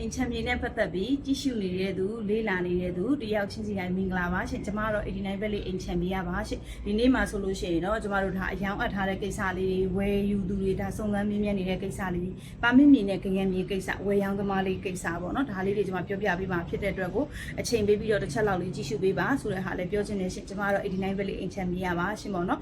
အင်ချမ်မြေနဲ့ပတ်သက်ပြီးကြည့်ရှုနေတဲ့သူလေးလာနေတဲ့သူတယောက်ချင်းစီတိုင်းမင်္ဂလာပါရှင်ကျမတို့89ဘက်လေးအင်ချမ်မြေရပါရှင်ဒီနေ့မှာဆိုလို့ရှိရင်တော့ကျမတို့ဒါအယောင်အပ်ထားတဲ့ကိစ္စလေးတွေဝယ်ယူသူတွေဒါစုံစမ်းမြင်းမြန်းနေတဲ့ကိစ္စလေးတွေပါမစ်မြေနဲ့ကငယ်မြေကိစ္စဝယ်ရောင်းသမားလေးကိစ္စပေါ့နော်ဒါလေးတွေကျမပြောပြပေးပါဖြစ်တဲ့အတွက်ကိုအချိန်ပေးပြီးတော့တစ်ချက်လောက်လေးကြည့်ရှုပေးပါဆိုတဲ့ဟာလည်းပြောချင်နေရှင်ကျမတို့89ဘက်လေးအင်ချမ်မြေရပါရှင်ပေါ့နော်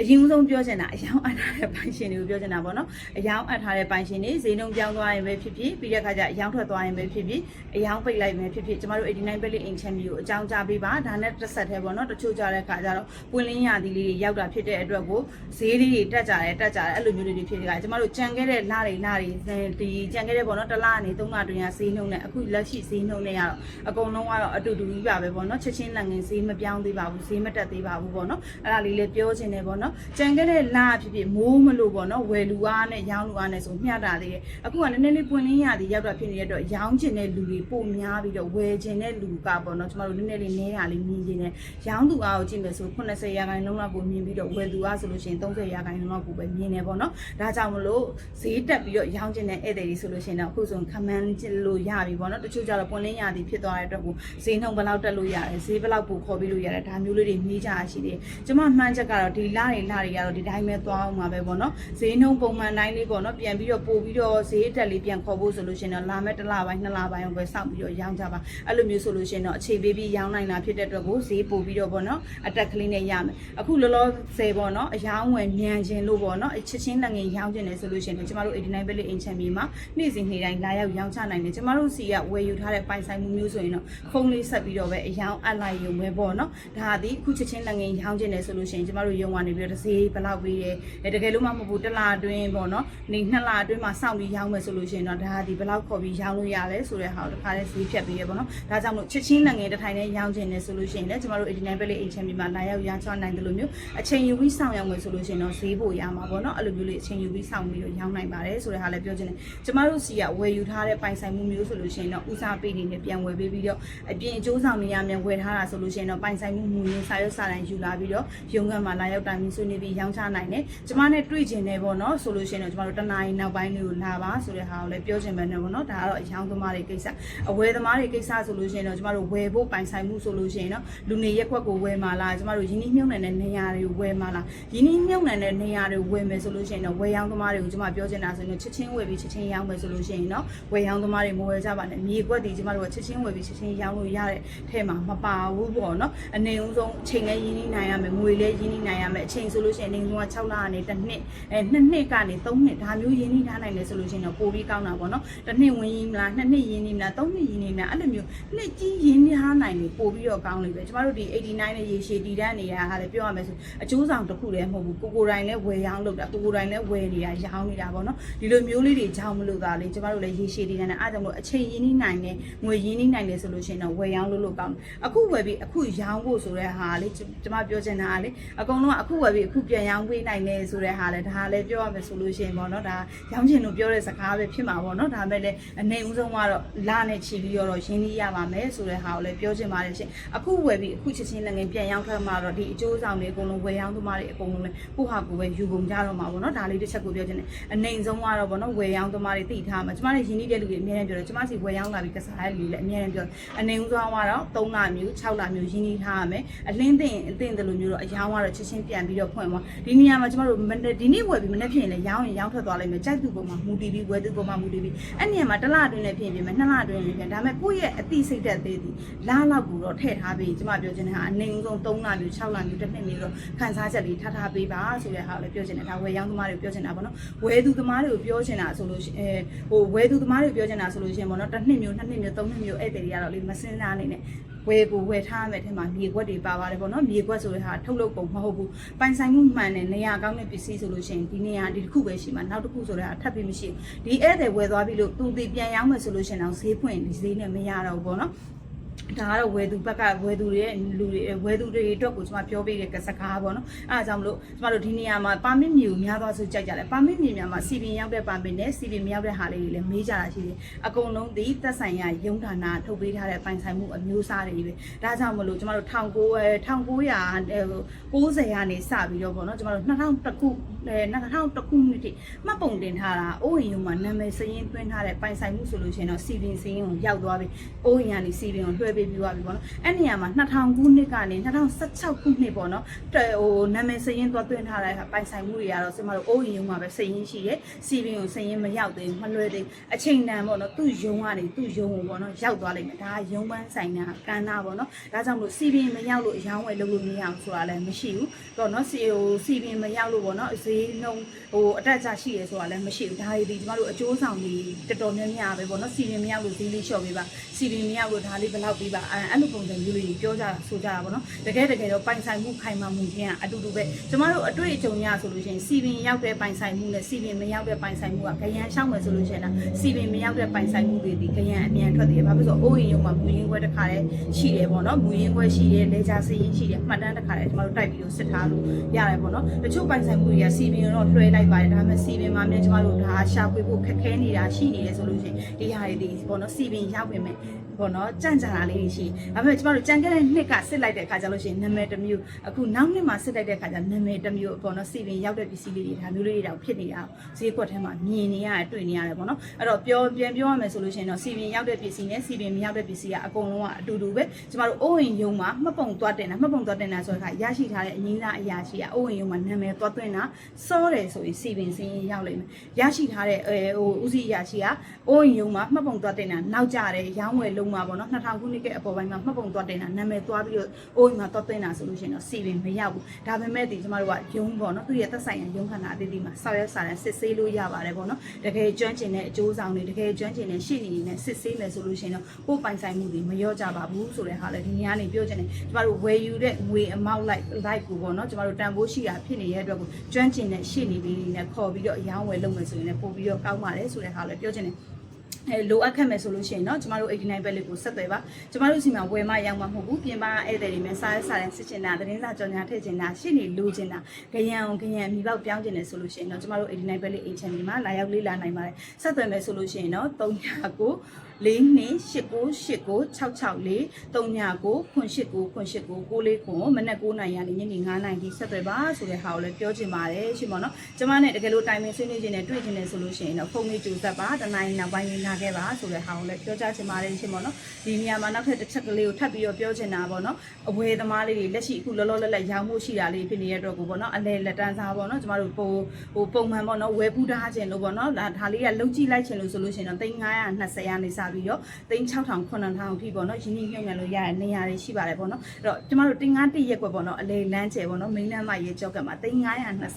အရင်ဆုံးပြောချင်တာအယောင်အပ်ထားတဲ့ပိုင်ရှင်တွေကိုပြောချင်တာပေါ့နော်အယောင်အပ်ထားတဲ့ပိုင်ရှင်တွေဈေးနှုန်းပြောင်းသွားရင်ပဲဖြစ်ဖြစ်ပြီးတဲ့အခါကျအယောင်ထွက်သွားရင်ပဲဖြစ်ဖြစ်အယောင်ပိတ်လိုက်မယ်ဖြစ်ဖြစ်ကျမတို့89 belly in channel ကိုအကြောင်းကြားပေးပါဒါနဲ့တစ်ဆက်တည်းပေါ့နော်တချို့ကြတဲ့အခါကျတော့ပွင့်လင်းရသည်လေးတွေရောက်တာဖြစ်တဲ့အတွက်ကိုဈေးလေးတွေတက်ကြတယ်တက်ကြတယ်အဲ့လိုမျိုးလေးတွေဖြစ်နေတာကျမတို့ကြံခဲ့တဲ့လတွေလတွေဒီကြံခဲ့တဲ့ပေါ့နော်တစ်လကနေသုံးလတွင်ရဈေးနှုန်းနဲ့အခုလက်ရှိဈေးနှုန်းနဲ့ကတော့အကုန်လုံးကတော့အတူတူကြီးပါပဲပေါ့နော်ချက်ချင်းလက်ငင်းဈေးမပြောင်းသေးပါဘူးဈေးမတက်သေးပါဘူးပေါ့နော်အဲ့ဒါလေးလည်းပြောချင်တယ်ပေါ့နော်ကြံခဲ့တဲ့လဖြစ်ဖြစ်မိုးမလို့ပေါ့နော်ဝယ်လူအားနဲ့ရောင်းလူအားနဲ့ဆိုမျှတာလေးတယ်အခုကနည်းနည်းလေးပွင့်လင်းရသည်ရောက်တာဖြစ်နေတဲ့အတွက်ရောင်းချင်တဲ့လူတွေပိုများပြီးတော့ဝယ်ချင်တဲ့လူကပေါ့နော်ကျမတို့နည်းနည်းလေးနဲတာလေးမြင်ချင်တယ်ရောင်းသူအားကိုကြည့်မယ်ဆို80ရာခိုင်နှုန်းလောက်ကိုမြင်ပြီးတော့ဝယ်သူအားဆိုလို့ရှိရင်30ရာခိုင်နှုန်းလောက်ကိုပဲမြင်နေပေါ့နော်ဒါကြောင့်မလို့ဈေးတက်ပြီးတော့ရောင်းချင်တဲ့ဧည့်သည်တွေဆိုလို့ရှိရင်တော့အခုဆိုခမန်းချလို့ရပြီပေါ့နော်တချို့ကျတော့ပွင့်လင်းရသည်ဖြစ်သွားတဲ့အတွက်ကိုဈေးနှုန်းဘယ်လောက်တက်လို့ရတယ်ဈေးဘယ်လောက်ပိုခေါ်ပြီးလို့ရတယ်ဒါမျိုးလေးတွေမေးကြရရှိတယ်ကျမမှန်းချက်ကတော့ဒီလတွေလတွေကတော့ဒီတိုင်းပဲသွားအောင်ပါပဲပေါ့နော်ဈေးနှုန်းပုံမှန်တိုင်းလေးပေါ့နော်ပြန်ပြီးတော့ပို့ပြီးတော့ဈေးတက်လေးပြန်ခေါ်ဖို့ဆိုလို့ရှိရင်တော့လာမဲ့တစ်လပိုင်းနှစ်လပိုင်းကိုပဲစောင့်ပြီးတော့ရောင်းကြပါအဲ့လိုမျိုးဆိုလို့ရှိရင်တော့အခြေပေးပြီးရောင်းနိုင်တာဖြစ်တဲ့အတွက်ကိုဈေးပို့ပြီးတော့ပေါ့နော်အတက်ကလေးနဲ့ရမယ်အခုလောလောဆယ်ပေါ့နော်အယောင်းဝယ်မြန်ခြင်းလို့ပေါ့နော်အချစ်ချင်းလက်ငယ်ရောင်းခြင်းတယ်ဆိုလို့ရှိရင်တော့ကျမတို့89 belly in champion မှာနေ့စဉ်နေ့တိုင်းလာရောက်ရောင်းချနိုင်တယ်ကျမတို့စီကဝယ်ယူထားတဲ့ပိုင်ဆိုင်မှုမျိုးဆိုရင်တော့ဖုန်းလေးဆက်ပြီးတော့ပဲအယောင်းအပ်လိုက်ရုံပဲပေါ့နော်ဒါဟာဒီအခုချစ်ချင်းလက်ငယ်ရောင်းခြင်းတယ်ဆိုလို့ရှိရင်ကျမတို့ရုံကနေပြီးတော့တစ်စေးဘယ်လောက်ပေးတယ်အဲတကယ်လို့မှမဟုတ်ဘူးတစ်လအတွင်းပေါ့နော်နေနှစ်လအတွင်းမှာစောင့်ပြီးရောင်းမယ်ဆိုလို့ရှိရင်တော့ဒါဟာဒီဘယ်လောက်ခေါ်ပြီးရောင်းလို့ရလဲဆိုတဲ့ဟာကိုတစ်ခါတည်းဈေးဖြတ်ပေးရပေါ့နော်ဒါကြောင့်မို့ချစ်ချင်းလက်ငယ်တစ်ထိုင်နဲ့ရောင်းခြင်းတယ်ဆိုလို့ရှိရင်လည်းကျမတို့89 belly in champion မှာလာရောက်ရောင်းချနိုင်တယ်လို့မျိုးအချိန်ယူပြီးစောင့်ရောင်းမယ်ဆိုလို့ရှိရင်တော့ဈေးပိုရမှာပေါ့နော်အဲ့လိုမျိုးလေးအချိန်ယူပြီးစောင့်ပြီးတော့ရောင်းနိုင်ပါတယ်ဆိုတဲ့ဟာလည်းပြောချင်တယ်ကျမတို့စီကဝယ်ယူထားတဲ့ပိုင်ဆိုင်မှုမျိုးဆိုလို့ရှိရင်တော့ဦးစားပေးနေနဲ့ပြန်ဝယ်ပေးပြီးတော့အပြင်အကျိုးဆောင်နေရမြန်ဝယ်ထားတာဆိုလို့ရှိရင်တော့ပိုင်ဆိုင်မှုမူရင်းစာရွက်စာတမ်းယူလာပြီးတော့ရုံးကမှာလာရောက်တိုင်ပြီးဆွေးနွေးပြီးရောင်းချနိုင်တယ်ကျမနဲ့တွေ့ကျင်တယ်ပေါ့နော်ဆိုလို့ရှိရင်တော့ကျမတို့တနားရီနောက်ပိုင်းလေးကိုလာပါဆိုတဲ့ဟာကိုလည်းပြောချင်မယ်နော်ပေါ့နော်ဒါကတော့အယောင်သမားတွေကိစ္စအဝယ်သမားတွေကိစ္စဆိုလို့ရှိရင်တော့ကျမတို့ဝယ်ဖို့ပိုင်ဆိုင်မှုဆိုလို့ရှိရင်တော့လူနေရက်ကွက်ကိုဝယ်မှာလားကျမတို့ယင်းနှိမ့်မြုံနယ်တဲ့နေရာတွေကိုဝယ်မှာလားယင်းနှိမ့်မြုံနယ်တဲ့နေရာတွေကိုဝယ်မယ်ဆိုလို့ရှိရင်တော့ဝယ်ရောင်းသမားတွေကိုကျမပြောချင်တာဆိုရင်ချက်ချင်းဝယ်ပြီးချက်ချင်းရောင်းမယ်ဆိုလို့ရှိရင်တော့ဝယ်ရောင်းသမားတွေမဝယ်ကြပါနဲ့မြေကွက်တွေကျမတို့ကချက်ချင်းဝယ်ပြီးချက်ချင်းရောင်းလို့ရတဲ့ထဲမှာမပါဘူးပေါ့နော်အနေဦးဆုံးအချိန်လည်းရင်းနှီးနိုင်ရမယ်ငွေလည်းရင်းနှီးနိုင်ရမယ်အချိန်ဆိုလို့ရှိရင်အနေဦးဆုံးက6လကနေတစ်နှစ်အဲနှစ်နှစ်ကနေ3နှစ်ဒါမျိုးရင်းနှီးထားနိုင်တယ်ဆိုလို့ရှိရင်တော့ပိုပြီးကောင်းတာပေါ့နော်တစ်နှစ်ဝင်ရင်းမလားနှစ်နှစ်ရင်းနှီးမလား3နှစ်ရင်းနှီးမလားအဲ့လိုမျိုးနှစ်ကြီးရင်းနှီးထားနိုင်လို့ပိုပြီးတော့ကောင်းလိမ့်မယ်ကျမတို့ဒီ89နဲ့ရေရှည်တည်တန်းနေတာဟာလည်းပြောရမယ်ဆိုအကျိုးဆောင်တစ်ခုလည်းမဟုတ်ဘူးကိုကိုတိုင်းလည်းဝယ်ရောင်းလုပ်တာကိုကိုတိုင်းလည်းဝယ်နေတာရောင်းနေတာပေါ့နော်ဒီလိုမျိုးလေးတွေကြောင်းမလို့သားလေကျမတို့လည်းရေရှည်တည်တန်းနေအားကြောင့်မလို့အချိန်ရင်းနှီးနိုင်တယ်ငွေရင်းနှီးနိုင်တယ်ဆိုလို့ရှိရင်တော့ဝယ်ရောင်းလုပ်လို့ကောင်းတယ်အခုဝယ်ပြီးအခုရောင်းဖို့ဆိုတဲ့ဟာလေကျမပြောချင်တာကလေအကုန်လုံးကအခုဝယ်ပြီးအခုပြန်ရောင်းပေးနိုင်တယ်ဆိုတဲ့ဟာလေဒါလည်းပြောရမယ်ဆိုလို့ရှိရင်ပေါ့နော်ဒါရောင်းချင်လို့ပြောတဲ့စကားပဲဖြစ်မှာပေါ့နော်ဒါပေမဲ့လည်းအနေဦးဆုံးကတော့လာနဲ့ချီပြီးတော့ရင်းနှီးရပါမယ်ဆိုတဲ့ဟာကိုလည်းပြောချင်ပါတယ်ရှင်အခုဝယ်ပြီးအခုချက်ချင်းလည်းငင်ပြန်ရောင်းထွက်မှာတော့ဒီအကျိုးဆောင်တွေအကုန်လုံးဝယ်ရောင်းသမားတွေအကုန်လုံးလည်းကိုဟာကိုပဲယူပုံကြတော့မှာပေါ့နော်ဒါလေးတစ်ချက်ကိုပြောချင်တယ်အနေဆုံးကတော့ပေါ့နော်ဝယ်ရောင်းသမားတွေသိထားမှာကျမတို့ရင်းနှီးတဲ့လူတွေအများကြီးပြောတယ်ကျမစီဝယ်ရောင်းလာပြီးကစားတဲ့လူတွေလည်းအများကြီးပြောတယ်အနေဦးဆုံးကတော့3လမျိုး6လမျိုးရင်းနှီးထားရမယ်အလင်းသိရင်အသိတယ်လို့မျိုးတော့အယောင်းကတော့ချက်ချင်းပြန်ပြီးတော့ဖွင့်သွားဒီနေရာမှာကျမတို့ဒီနေ့ဝယ်ပြီးမနေ့ဖြစ်ရင်လည်းရောင်းရင်ရောင်းထွက်သွားလိမ့်မယ်ကြိုက်သူပုံမှာမူတည်ပြီးဝယ်သူပုံမှာမူတည်ပြီးအဲ့နေရာမှာတစ်လအတွင်းနဲ့ဖြစ်ရင်ပြင်မယ်နှစ်လအတွင်းနဲ့ပြင်ဒါပေမဲ့ကိုယ့်ရဲ့အသိစိတ်သက်သေးသည်လားလောက်ကိုတော့ထည့်ထားပြီးကျမပြောချင်တဲ့ဟာအနေဦးဆုံး3လမျိုး6လမျိုးတစ်နှစ်မျိုးတော့ခန်းစားချက်လေးထားထားပေးပါဆိုတဲ့ဟာကိုလည်းပြောချင်တယ်ဒါဝယ်ရောင်းသမားတွေကိုပြောချင်တာပေါ့နော်ဝယ်သူသမားတွေကိုပြောချင်တာဆိုလို့ရှိရင်ဟိုဝယ်သူသမားတွေကိုပြောချင်တာဆိုလို့ရှိရင်ပေါ့နော်တစ်နှစ်မျိုးနှစ်နှစ်မျိုးသုံးနှစ်မျိုးဧည့်သည်တွေကတော့လေမစင်းစားနေနဲ့ ဝယ်ကိုဝယ်ထားရမယ်ထဲမှာမြေခွက်တွေပါပါတယ်ပေါ့နော်မြေခွက်ဆိုတဲ့ဟာထုတ်လုပ်ပုံမဟုတ်ဘူးပိုင်ဆိုင်မှုမှန်တဲ့နေရာကောင်းတဲ့ပစ္စည်းဆိုလို့ရှိရင်ဒီနေရာဒီတစ်ခုပဲရှိမှာနောက်တစ်ခုဆိုတဲ့ဟာထပ်ပြီးမရှိဘူးဒီဧည့်သည်ဝယ်သွားပြီလို့သူဒီပြန်ရောင်းမယ်ဆိုလို့ရှိရင်တော့ဈေးဖွင့်ဒီဈေးနဲ့မရတော့ဘူးပေါ့နော် ဒါကတော့ဝယ်သူဘက်ကဝယ်သူတွေရဲ့လူတွေဝယ်သူတွေအတွက်ကိုကျွန်မပြောပေးတဲ့ကစကားပေါ့နော်အဲအားကြောင့်မလို့ကျွန်မတို့ဒီနေရာမှာပါမစ်မြေကိုများသွားစုကြိုက်ကြတယ်ပါမစ်မြေများမှာစီပင်ရောက်တဲ့ပါမစ်နဲ့စီပင်မရောက်တဲ့ဟာလေးတွေလည်းမေးကြတာရှိတယ်အကုန်လုံးဒီသက်ဆိုင်ရာရုံးဌာနထုတ်ပေးထားတဲ့ပိုင်ဆိုင်မှုအမျိုးအစားတွေပဲဒါကြောင့်မလို့ကျွန်မတို့1900 1990ကနေစပြီးတော့ပေါ့နော်ကျွန်မတို့2000တခု 2000တခုနှစ်ထိမှတ်ပုံတင်ထားတာအိုးရင်ရုံမှာနာမည်စရင်းသွင်းထားတဲ့ပိုင်ဆိုင်မှုဆိုလို့ရှိရင်တော့စီပင်စရင်းကိုရောက်သွားပြီအိုးရင်ကနေစီပင်ကိုလွှဲပေးပြီးသွားပြီပေါ့နော်အဲ့နေရာမှာ2000ခုနှစ်ကနေ2016ခုနှစ်ပေါ့နော်ဟိုနာမည်စရင်းသွားသွင်းထားတဲ့ပိုင်ဆိုင်မှုတွေကတော့ကျွန်တော်တို့အိုးရင်ရုံမှာပဲစရင်းရှိတယ်စီပင်ကိုစရင်းမရောက်သေးဘူးမလွှဲသေးအချိန်တန်ပေါ့နော်သူ့ယုံကနေသူ့ယုံကိုပေါ့နော်ရောက်သွားလိမ့်မယ်ဒါကယုံပန်းဆိုင်တာကန်းတာပေါ့နော်ဒါကြောင့်မလို့စီပင်မရောက်လို့အယောင်းဝယ်လုပ်လို့မရအောင်ဆိုတာလည်းမရှိဘူးတော့နော်စီဟိုစီပင်မရောက်လို့ပေါ့နော်ဈေးနှုန်းဟိုအတက်အကျရှိရဲဆိုတာလည်းမရှိဘူးဒါတွေဒီကျမတို့အကျိုးဆောင်တွေတော်တော်များများပဲပေါ့နော်စီပင်မရောက်လို့ဈေးလေးလျှော့ပေးပါစီပင်မရောက်လို့ဒါလေးဘယ်လောက်ပေးပါအဲအဲ့လိုပုံစံမျိုးလေးပြောကြတာဆိုကြတာပေါ့နော်တကယ်တကယ်တော့ပိုင်ဆိုင်မှုခိုင်မာမှုချင်းကအတူတူပဲကျမတို့အတွေ့အကြုံရဆိုလို့ရှိရင်စီပင်ရောက်တဲ့ပိုင်ဆိုင်မှုနဲ့စီပင်မရောက်တဲ့ပိုင်ဆိုင်မှုကခရမ်းရှောက်မယ်ဆိုလို့ရှိရင်တော့စီပင်မရောက်တဲ့ပိုင်ဆိုင်မှုတွေဒီခရမ်းအမြန်ထွက်တယ်ဘာဖြစ်လို့အိုးရင်ရုံမှာမူရင်းခွဲတစ်ခါတည်းရှိတယ်ပေါ့နော်မူရင်းခွဲရှိတယ်လေဂျာစီရင်ရှိတယ်မှတ်တမ်းတစ်ခါတည်းကျမတို့တိုက်ပြီးတော့စစ်ထားလို့ရတယ်ပေါ့နော်တချို့ပိုင်ဆိုင်မှုတွေကစီပင်တော့လွှဲလိုက်ပါတယ်ဒါပေမဲ့စီပင်မှာမြန်ကျမတို့ဒါရှာဖွေဖို့ခက်ခဲနေတာရှိနေတယ်ဆိုလို့ရှိရင်ဒီဟာတွေဒီပေါ့နော်စီပင်ရောက်ပြင်မဲ့ပေါ့နော်ကြန့်ကြာတာလေးတွေရှိဒါပေမဲ့ကျမတို့ကြံခဲ့တဲ့နှစ်ကစစ်လိုက်တဲ့အခါကျလို့ရှိရင်နာမည်တစ်မျိုးအခုနောက်နှစ်မှာစစ်လိုက်တဲ့အခါကျနာမည်တစ်မျိုးပေါ့နော်စီပင်ရောက်တဲ့ပစ္စည်းလေးတွေဒါမျိုးလေးတွေတော့ဖြစ်နေတာဈေးကွက်ထဲမှာမြင်နေရတယ်တွေ့နေရတယ်ပေါ့နော်အဲ့တော့ပြောပြန်ပြောရမယ်ဆိုလို့ရှိရင်တော့စီပင်ရောက်တဲ့ပစ္စည်းနဲ့စီပင်မရောက်တဲ့ပစ္စည်းကအကုန်လုံးကအတူတူပဲကျမတို့အိုးဝင်ယုံမှာမှတ်ပုံသွားတင်တာမှတ်ပုံသွားတင်တာဆိုတဲ့အခါရရှိထားတဲ့အငင်းသားအရာရှိကအိုးဝင်ယုံမှာနာမည်သွားသွင်းတာစောတယ်ဆိုရင်စီပင်စင်းရင်ရောက်လိမ့်မယ်ရရှိထားတဲ့အဲဟိုဦးစီးအရာရှိကအိုးဝင်ယုံမှာမှတ်ပုံသွားတင်တာနောက်ကြတယ်ရောင်းဝယ်လုံးမှာပေါ့နော်2000ခုနှစ်ကအပေါ်ပိုင်းမှာမှတ်ပုံသွားတင်တာနာမည်သွားပြီးတော့အိုးဝင်မှာသွားသွင်းတာဆိုလို့ရှိရင်တော့စီပင်မရောက်ဘူးဒါပေမဲ့ဒီကျမတို့ကယုံပေါ့နော်သူရဲ့သက်ဆိုင်ရာယုံခန္ဓာအသီးသီးမှာဆောက်ရက်စာရန်စစ်ဆေးလို့ရပါတယ်ပေါ့နော်တကယ်ကျွမ်းကျင်တဲ့အကျိုးဆောင်တွေတကယ်ကျွမ်းကျင်တဲ့ရှေ့နေတွေနဲ့စစ်ဆေးမယ်ဆိုလို့ရှိရင်တော့ကိုယ်ပိုင်ဆိုင်မှုတွေမလျော့ကြပါဘူးဆိုတဲ့ဟာလည်းဒီနေ့ကနေပြောချင်တယ်ကျမတို့ဝယ်ယူတဲ့ငွေအမောက်လိုက်လိုက်ကိုပေါ့နော်ကျမတို့တန်ဖိုးရှိတာဖြစ်နေတဲ့အတွက်ကိုကျွမ်းကျငတဲ့ရှေ့နေလေးတွေနဲ့ခေါ်ပြီးတော့အယောင်းဝယ်လုပ်မယ်ဆိုရင်လည်းပို့ပြီးတော့ကောင်းပါတယ်ဆိုတဲ့ဟာလည်းပြောချင်တယ်အဲလိုအပ်ခဲ့မယ်ဆိုလို့ရှိရင်เนาะကျမတို့89ဘက်လေးကိုဆက်သွယ်ပါကျမတို့စီမှာဝယ်မရောင်းမမဟုတ်ဘူးပြင်ပဧည့်သည်တွေနဲ့စားရစားတဲ့စစ်ချင်တာသတင်းစာကြော်ညာထည့်ချင်တာရှင်းနေလိုချင်တာကြရန်အောင်ကြရန်မိပေါက်ပြောင်းချင်တယ်ဆိုလို့ရှိရင်เนาะကျမတို့89ဘက်လေးအိမ်ချန်ဒီမှာလာရောက်လေးလာနိုင်ပါတယ်ဆက်သွယ်မယ်ဆိုလို့ရှိရင်เนาะ300ကို ၄နှစ်၈ကို၈ကို664 39ခွန်8ကိုခွန်8ကို6လေးခွန်မနက်9နိုင်ရနေညနေ9နိုင်ဒီဆက်သွယ်ပါဆိုတဲ့ဟာကိုလည်းပြောချင်ပါတယ်ရှင်ပေါ့နော်ကျမနဲ့တကယ်လို့တိုင်ပင်ဆွေးနွေးခြင်းနဲ့တွေ့ခြင်းနဲ့ဆိုလို့ရှိရင်တော့ဖုန်းလေးကြိုဆက်ပါတနိုင်နောက်ပိုင်းလာခဲ့ပါဆိုတဲ့ဟာကိုလည်းပြောချချင်ပါတယ်ရှင်ပေါ့နော်ဒီနေရာမှာနောက်ထပ်တစ်ချက်ကလေးကိုထပ်ပြီးတော့ပြောချင်တာပေါ့နော်အဝယ်သမားလေးတွေလက်ရှိအခုလောလောလတ်လတ်ရောင်းမှုရှိတာလေးဖြစ်နေတဲ့အတွက်ကိုပေါ့နော်အလဲလက်တန်းစားပေါ့နော်ကျမတို့ပိုဟိုပုံမှန်ပေါ့နော်ဝယ်ပူးထားခြင်းလို့ပေါ့နော်ဒါဒါလေးကလုံးကြည့်လိုက်ခြင်းလို့ဆိုလို့ရှိရင်တော့3920ရာနေစပြီးတော့3000 9000 9000အထိပေါ့နော်ရင်းနှီးမြှုပ်နှံလို့ရတဲ့နေရာတွေရှိပါတယ်ပေါ့နော်အဲ့တော့ကျမတို့တင်ငါတိရက်ကွက်ပေါ့နော်အလေလန်းကျယ်ပေါ့နော်မိန်းလမ်းမရေကြောက်ကမှာ3920နဲ့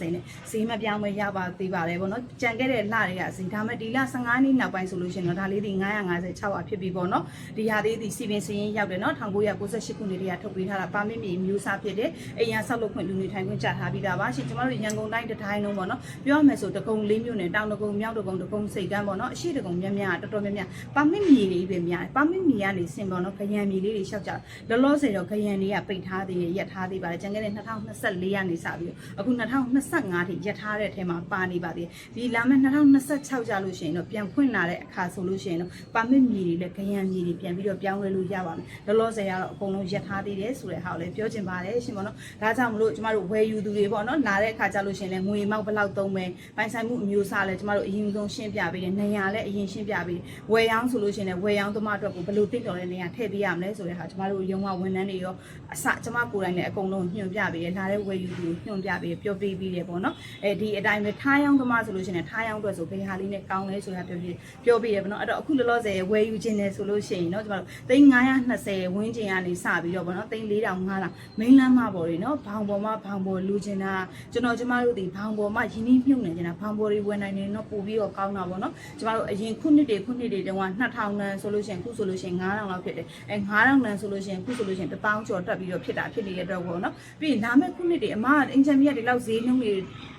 ဈေးမပြောင်းမရပါသေးပါတယ်ပေါ့နော်ကြံခဲ့တဲ့လတွေကဈေးဒါမဲ့ဒီလ15နှစ်နောက်ပိုင်းဆိုလို့ရှိရင်တော့ဒါလေးတွေ950 600ဖြစ်ပြီပေါ့နော်ဒီဟာလေးဒီစီပင်စရင်ရောက်တယ်နော်1998ခုနှစ်တည်းကထုတ်ပေးထားတာပါမစ်မြေမျိုးစားဖြစ်တဲ့အိမ်ရဆောက်လုပ်ခွင့်လူနေထိုင်ခွင့်ကြထားပြီးသားပါရှင်ကျမတို့ရန်ကုန်တိုင်းတတိုင်းလုံးပေါ့နော်ပြောရမယ်ဆိုတကုံလေးမြို့နယ်တောင်တကုံမြောက်တကုံတကုံစိတ်ကန်းပေါ့နော်အရှိတကုံများများတော်တော်များများပါမစ်မြေတွေပဲများပါမစ်မြေကနေစင်ပေါ့နော်ခရံမြေလေးတွေရှောက်ကြလောလောဆယ်တော့ခရံတွေကပိတ်ထားသေးတယ်ရက်ထားသေးပါတယ်ကျန်ခဲ့တဲ့2024ကနေစပြီးအခု2025ထိရက်ထားတဲ့အထဲမှာပါနေပါသေးတယ်ဒီလာမယ့်2026ကြလို့ရှိရင်တော့ပြန်ဖွင့်လာတဲ့အခါဆိုလို့ရှိရင်တော့ပါမစ်မြေတွေလည်းခရံမြေတွေပြန်ပြီးတော့ပြောင်းလဲလို့ရပါမယ်လောလောဆယ်ကတော့အကုန်လုံးရက်ထားသေးတယ်ဆိုတဲ့ဟာကိုလည်းပြောချင်ပါတယ်ရှင်ပေါ့နော်ဒါကြောင့်မလို့ကျမတို့ဝယ်ယူသူတွေပေါ့နော်လာတဲ့အခါကြလို့ရှိရင်လည်းငွေမောက်ဘယ်လောက်သုံးမယ်ပိုင်ဆိုင်မှုအမျိုးအစားလည်းကျမတို့အရင်ဆုံးရှင်းပြပေးတယ်နေရာလည်းအရင်ရှင်းပြပေးတယ်ဝယ်ရောင်းဆိုလရှိရင်လည်းဝယ်ရောင်းသမားအတွက်ကိုဘယ်လိုတင့်တော်တဲ့နေရာထည့်ပေးရမလဲဆိုတဲ့ဟာကျမတို့ရုံးကဝန်ထမ်းတွေရောအစကျမကိုယ်တိုင်လည်းအကုန်လုံးညွှန်ပြပေးတယ်လာတဲ့ဝယ်ယူသူညွှန်ပြပေးပြောပေးပြီးတယ်ပေါ့နော်အဲဒီအတိုင်းပဲထားရောင်းသမားဆိုလို့ရှိရင်ထားရောင်းအတွက်ဆိုဘယ်ဟာလေးနဲ့ကောင်းလဲဆိုတာပြောပြပြောပေးတယ်ပေါ့နော်အဲ့တော့အခုလောလောဆယ်ဝယ်ယူခြင်းတယ်ဆိုလို့ရှိရင်เนาะကျမတို့3920ဝန်းကျင်ကနေစပြီးတော့ပေါ့နော်3500 5000မိန်းလမ်းမပေါ်တွေเนาะဘောင်ပေါ်မှာဘောင်ပေါ်လူချင်တာကျွန်တော်ကျမတို့ဒီဘောင်ပေါ်မှာရင်းနှီးမြှုပ်နေကြတာဘောင်ပေါ်တွေဝယ်နိုင်နေတော့ပို့ပြီးတော့ကောင်းတာပေါ့နော်ကျမတို့အရင်ခုနှစ်တွေခုနှစ်တွေတုန်းက 2000နန်းဆိုလို့ရှိရင်ခုဆိုလို့ရှိရင်9000လောက်ဖြစ်တယ်အဲ9000နန်းဆိုလို့ရှိရင်ခုဆိုလို့ရှိရင်1000ကျော်တက်ပြီးတော့ဖြစ်တာဖြစ်နေတဲ့အတွက်ပေါ့နော်ပြီးရင်လာမယ့်ခုနှစ်တွေအမကအင်ဂျင်မီကဒီလောက်ဈေးနှုန်းတွေ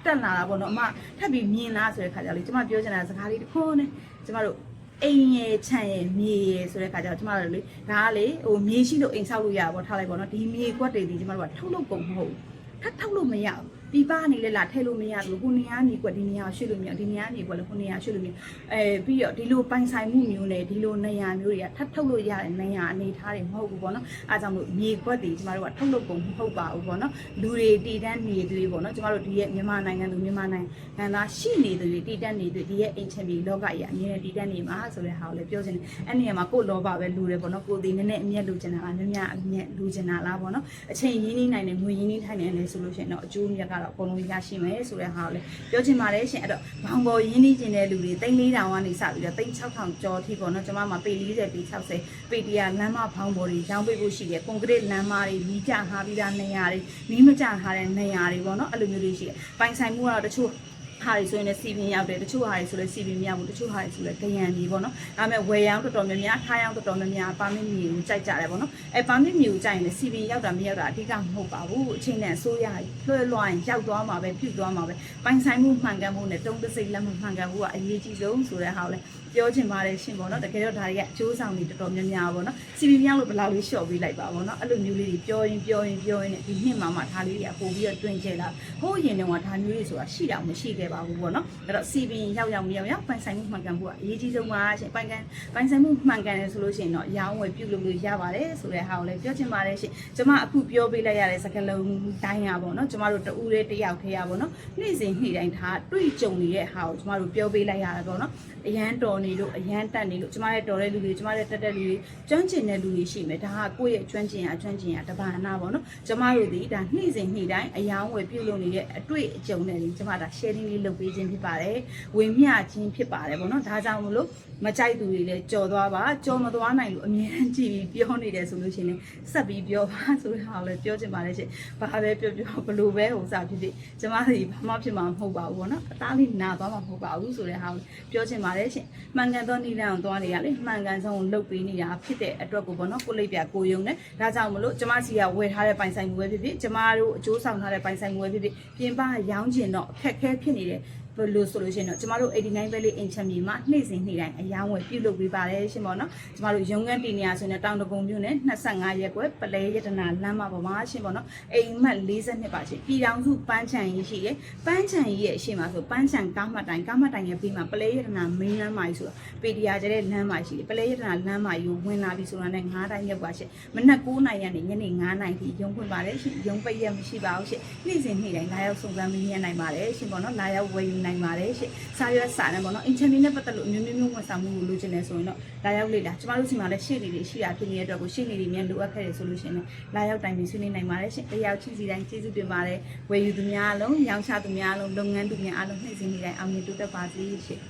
တက်လာတာပေါ့နော်အမထပ်ပြီးမြင်လားဆိုတဲ့ခါကျတော့လေကျမပြောချင်တာစကားလေးတစ်ခုနဲ့ကျမတို့အိမ်ရခြံရမြေရဆိုတဲ့ခါကျတော့ကျမတို့လေဒါကလေဟိုမြေရှိလို့အိမ်ဆောက်လို့ရပါဘောထားလိုက်ပေါ့နော်ဒီမြေကွက်တွေဒီကျမတို့ကထုတ်လုပ်ကုန်မဟုတ်ဘူးထပ်ထုတ်လို့မရဘူး ပြပနေလဲလာထည့်လို့မရဘူးခုနေရနေကွက်ဒီနေရာရွှေ့လို့မရဒီနေရာနေကွက်လည်းခုနေရာရွှေ့လို့မရအဲပြီးတော့ဒီလိုပိုင်ဆိုင်မှုမျိုးနဲ့ဒီလိုနေရာမျိုးတွေကထပ်ထုတ်လို့ရတဲ့နေရာအနေထားတွေမဟုတ်ဘူးပေါ့နော်အားကြောင့်မို့မြေကွက်တွေကျမတို့ကထုတ်လုပ်ပုံမဟုတ်ပါဘူးပေါ့နော်လူတွေတည်တန်းနေတွေပေါ့နော်ကျမတို့ဒီရဲ့မြန်မာနိုင်ငံသူမြန်မာနိုင်ငံသားရှိနေတွေတည်တန်းနေတွေဒီရဲ့အိမ်ချင်ပြည်လောကကြီးအမြဲတည်တန်းနေမှာဆိုတဲ့ဟာကိုလည်းပြောချင်တယ်အဲ့နေရာမှာကိုယ့်လောဘပဲလူတယ်ပေါ့နော်ကိုယ်ဒီနည်းနည်းအမျက်လူချင်တာလားများများအမျက်လူချင်တာလားပေါ့နော်အချိန်ရင်းနှီးနိုင်တယ်ငွေရင်းနှီးထိုင်နေတယ်ဆိုလို့ရှိရင်တော့အကျိုးမြတ်ကတော့အကုန်လုံးရရှိမယ်ဆိုတဲ့ဟာကိုလည်းပြောချင်ပါတယ်ရှင်အဲ့တော့ဘောင်ပေါ်ရင်းနှီးကျင်တဲ့လူတွေတိတ်၄တောင်ကနေစပြီးတော့တိတ်6000ကျော်ထိပေါ့နော်ကျွန်မမှာပေ40ပေ60ပေ100လမ်းမဘောင်ပေါ်တွေရောင်းပေးဖို့ရှိတယ်ကွန်ကရစ်လမ်းမတွေမီးကြဟာပြီးသားနေရာတွေမီးမကြဟာတဲ့နေရာတွေပေါ့နော်အဲ့လိုမျိုးတွေရှိတယ်ပိုင်ဆိုင်မှုကတော့တချို့ ဟာတွေဆိုရင်လည်းစီပင်ရောက်တယ်တချို့ဟာတွေဆိုလည်းစီပင်မရောက်ဘူးတချို့ဟာတွေဆိုလည်းကရန်ကြီးပေါ့နော်ဒါပေမဲ့ဝယ်ရောင်းတော်တော်များများထားရောင်းတော်တော်များများပါမစ်မြေကိုကြိုက်ကြတယ်ပေါ့နော်အဲပါမစ်မြေကိုကြိုက်ရင်လည်းစီပင်ရောက်တာမရောက်တာအဓိကမဟုတ်ပါဘူးအချိန်နဲ့အစိုးရလွှဲလွှာရင်ရောက်သွားမှာပဲပြုတ်သွားမှာပဲပိုင်ဆိုင်မှုမှန်ကန်မှုနဲ့တုံးတစိတ်လက်မှုမှန်ကန်မှုကအရေးကြီးဆုံးဆိုတဲ့ဟာကိုလည်း ပြောချင်ပါတယ်ရှင်ပေါ့နော်တကယ်တော့ဒါတွေကအကျိုးဆောင်တွေတော်တော်များများပေါ့နော်စီပင်မြောက်လို့ဘယ်လောက်လေးလျှော့ပေးလိုက်ပါပေါ့နော်အဲ့လိုမျိုးလေးတွေပြောရင်ပြောရင်ပြောရင်ဒီနှစ်မှာမှဒါလေးတွေကပို့ပြီးတော့တွင်ကျလာဟိုးရင်တော့ဒါမျိုးတွေဆိုတာရှိတာမရှိခဲ့ပါဘူးပေါ့နော်အဲ့တော့စီပင်ရောက်ရောက်မရောက်ရောက်ပိုင်ဆိုင်မှုမှန်ကန်မှုကအရေးကြီးဆုံးပါရှင်ပိုင်ကန်ပိုင်ဆိုင်မှုမှန်ကန်တယ်ဆိုလို့ရှိရင်တော့ရောင်းဝယ်ပြုလုပ်လို့ရပါတယ်ဆိုတဲ့ဟာကိုလည်းပြောချင်ပါတယ်ရှင်ကျွန်မအခုပြောပေးလိုက်ရတဲ့စကားလုံးတိုင်းရပေါ့နော်ကျွန်မတို့တူးတဲ့တယောက်ထဲရပေါ့နော်နေ့စဉ်နေ့တိုင်းဒါတွေ့ကြုံနေတဲ့ဟာကိုကျွန်မတို့ပြောပေးလိုက်ရတယ်ပေါ့နော်အရန်တော်နေလို့အရန်တက်နေလို့ကျမရဲ့တော်တဲ့လူတွေကျမရဲ့တက်တဲ့လူတွေကျွမ်းကျင်တဲ့လူတွေရှိမယ်ဒါကကိုယ့်ရဲ့ကျွမ်းကျင်ရကျွမ်းကျင်ရတဘာနာပေါ့နော်ကျမတို့ဒီဒါနေ့စဉ်နေ့တိုင်းအယောင်းဝယ်ပြုလုပ်နေတဲ့အတွေ့အကြုံတွေကျမဒါ sharing လေးလုပ်ပေးခြင်းဖြစ်ပါတယ်ဝင်မျှခြင်းဖြစ်ပါတယ်ပေါ့နော်ဒါကြောင့်မလို့မကြိုက်သူတွေလည်းကြော်သွားပါကြော်မသွားနိုင်လို့အမြဲတမ်းကြည့်ပြီးပြောနေတယ်ဆိုလို့ရှိရင်လည်းဆက်ပြီးပြောပါဆိုတဲ့ဟာကိုလည်းပြောချင်ပါတယ်ရှင်ဘာပဲပြောပြောဘလို့ပဲဟိုစားဖြစ်ဖြစ်ကျမတို့ဘာမှဖြစ်မှာမဟုတ်ပါဘူးပေါ့နော်အသားလေးနာသွားမှာမဟုတ်ပါဘူးဆိုတဲ့ဟာကိုပြောချင်ပါတယ်ရှင်မှန်ကန်သောနိလန်ကိုသွားနေရလေမှန်ကန်ဆုံးကိုလုပ်ပေးနေတာဖြစ်တဲ့အတွက်ကိုပေါ့နော်ကိုလိပ်ပြကိုယုံနဲ့ဒါကြောင့်မလို့ကျမစီကဝယ်ထားတဲ့ပိုင်ဆိုင်မှုပဲဖြစ်ဖြစ်ကျမတို့အကျိုးဆောင်ထားတဲ့ပိုင်ဆိုင်မှုပဲဖြစ်ဖြစ်ပြင်ပရောင်းချင်တော့အခက်အခဲဖြစ်နေတဲ့ ဘယ်လိုဆိုလို့ရှိရင်တော့ကျမတို့89 Valley အင်ချမ်မြေမှာနေ့စဉ်နေ့တိုင်းအယောင်းဝယ်ပြုလုပ်ပေးပါတယ်ရှင်ပေါ့နော်ကျမတို့ရုံငန်းတင်နေရဆိုရင်တောင်တကုံမြို့နယ်25ရက်ကွယ်ပလဲရတနာလမ်းမပေါ်မှာရှင်ပေါ့နော်အိမ်မက်42ပါရှင်ပြည်တော်စုပန်းချံကြီးရှိတယ်ပန်းချံကြီးရဲ့အရှိမဆိုပန်းချံကားမှတ်တိုင်းကားမှတ်တိုင်းရဲ့ဘေးမှာပလဲရတနာ main လမ်းမကြီးဆိုတော့ပေဒီယာကျတဲ့လမ်းမကြီးရှိတယ်ပလဲရတနာလမ်းမကြီးကိုဝင်လာပြီဆိုတာနဲ့9တိုင်းရက်ပါရှင်မနက်9နာရီကနေညနေ9နာရီထိရုံဖွင့်ပါတယ်ရှင်ရုံပိတ်ရက်မရှိပါဘူးရှင်နေ့စဉ်နေ့တိုင်းလာရောက်စုံစမ်းမင်းမြင်နိုင်ပါတယ်ရှင်ပေါ့နော်လာရောက်ဝယ်ယူနိုင်ပါတယ်ရှင်စာရွက်စာနဲ့ပေါ့နော်အင်ချန်မီနဲ့ပတ်သက်လို့အမျိုးမျိုးမျိုးဝန်ဆောင်မှုကိုလိုချင်တယ်ဆိုရင်တော့လာရောက်လေ့လာကျမတို့စီမှာလည်းရှေ့နေတွေရှိတာဖြစ်နေတဲ့အတွက်ကိုရှေ့နေတွေမြန်လိုအပ်ခဲ့တယ်ဆိုလို့ရှင်လည်းလာရောက်တိုင်ပြီးဆွေးနွေးနိုင်ပါတယ်ရှင်တယောက်ချင်းစီတိုင်းကျေးဇူးတင်ပါတယ်ဝယ်ယူသူများအလုံးရောင်းချသူများအလုံးလုပ်ငန်းသူများအလုံးနေ့စဉ်နေ့တိုင်းအောင်မြင်တိုးတက်ပါစေရှင်